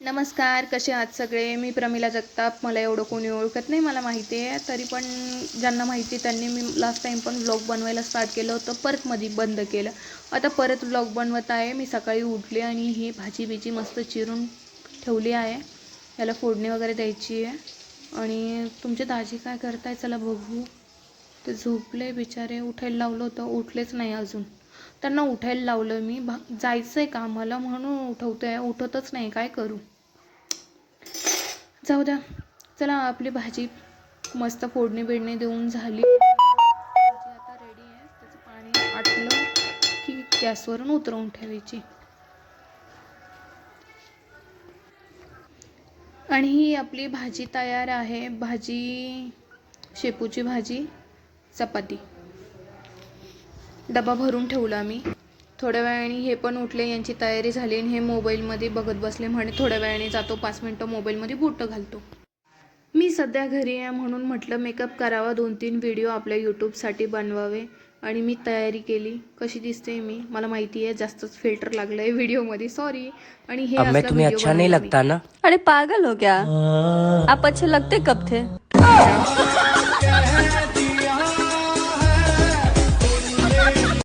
नमस्कार कसे आहात सगळे? मी प्रमिला जगताप. मला एवढं कोणी ओळखत नाही मला माहिती आहे. तरी पण ज्यांना माहिती आहे त्यांनी मी लास्ट टाईम पण ब्लॉग बनवायला स्टार्ट केलं होतं. परत मध्ये बंद केलं. आता परत ब्लॉग बनवत आहे. मी सकाळी उठले आणि ही भाजी बिजी मस्त चिरून ठेवली आहे. याला फोडणी वगैरे द्यायची आहे. आणि तुमचे दाजी काय करताय? चला बघू. ते झोपले बिचारे. उठायला लावलं होतं. उठलेच नाही अजून. त्यांना उठायला लावलं मी. भा जायचं आहे कामाला म्हणून उठवतो आहे उठतच नाही. काय करू? जाऊ द्या. चला आपली भाजी मस्त फोडणी बिडणी देऊन झाली. भाजी आता रेडी आहे. त्याचं पाणी आटलं की गॅसवरून उतरवून ठेवायची. आणि ही आपली भाजी तयार आहे. भाजी शेपूची भाजी चपाती. डबा भरून ठेवला मी. थोड्या वेळाने हे पण उठले यांची तयारी झाली आणि हे मोबाईलमध्ये बघत बसले म्हणे थोड्या वेळाने जातो पाच मिनटं मोबाईलमध्ये बुट्ट घालतो. मी सध्या घरी आहे म्हणून म्हटलं मेकअप करावा दोन तीन व्हिडिओ आपल्या यूट्यूबसाठी बनवावे. आणि मी तयारी केली. कशी दिसते मी? मला माहिती आहे जास्तच फिल्टर लागलं आहे व्हिडिओमध्ये. सॉरी आणि हे अब मैं तुम्हें अच्छा नहीं. लगता ना? अरे पागल हो क्या? आप अच्छे लगते कब थे?